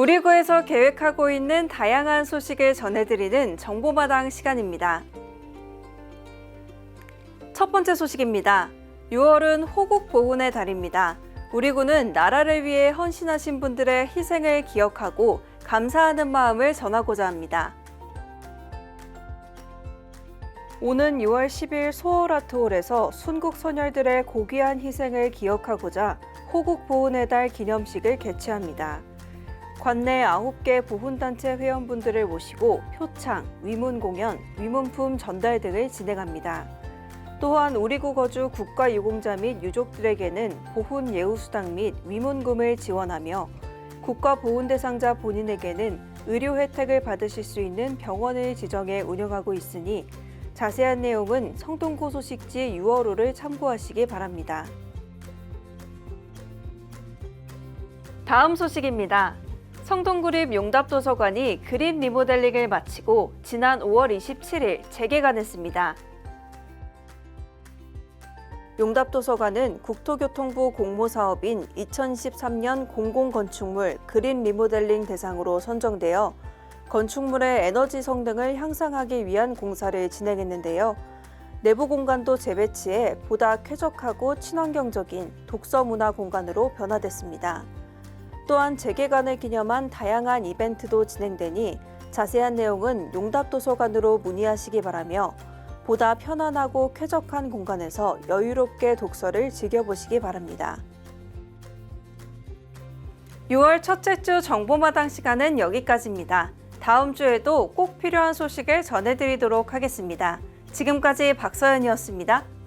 우리 구에서 계획하고 있는 다양한 소식을 전해드리는 정보마당 시간입니다. 첫 번째 소식입니다. 6월은 호국 보훈의 달입니다. 우리 구는 나라를 위해 헌신하신 분들의 희생을 기억하고 감사하는 마음을 전하고자 합니다. 오는 6월 10일 소월아트홀에서 순국 선열들의 고귀한 희생을 기억하고자 호국 보훈의 달 기념식을 개최합니다. 관내 9개 보훈단체 회원분들을 모시고 표창, 위문 공연, 위문품 전달 등을 진행합니다. 또한 우리구 거주 국가유공자 및 유족들에게는 보훈 예우수당 및 위문금을 지원하며 국가보훈 대상자 본인에게는 의료 혜택을 받으실 수 있는 병원을 지정해 운영하고 있으니 자세한 내용은 성동구 소식지 6월호를 참고하시기 바랍니다. 다음 소식입니다. 성동구립 용답도서관이 그림 리모델링을 마치고 지난 5월 27일 재개관했습니다. 용답도서관은 국토교통부 공모사업인 2013년 공공건축물 그린 리모델링 대상으로 선정되어 건축물의 에너지 성능을 향상하기 위한 공사를 진행했는데요. 내부 공간도 재배치해 보다 쾌적하고 친환경적인 독서 문화 공간으로 변화됐습니다. 또한 재개관을 기념한 다양한 이벤트도 진행되니 자세한 내용은 용답도서관으로 문의하시기 바라며 보다 편안하고 쾌적한 공간에서 여유롭게 독서를 즐겨보시기 바랍니다. 6월 첫째 주 정보마당 시간은 여기까지입니다. 다음 주에도 꼭 필요한 소식을 전해드리도록 하겠습니다. 지금까지 박서연이었습니다.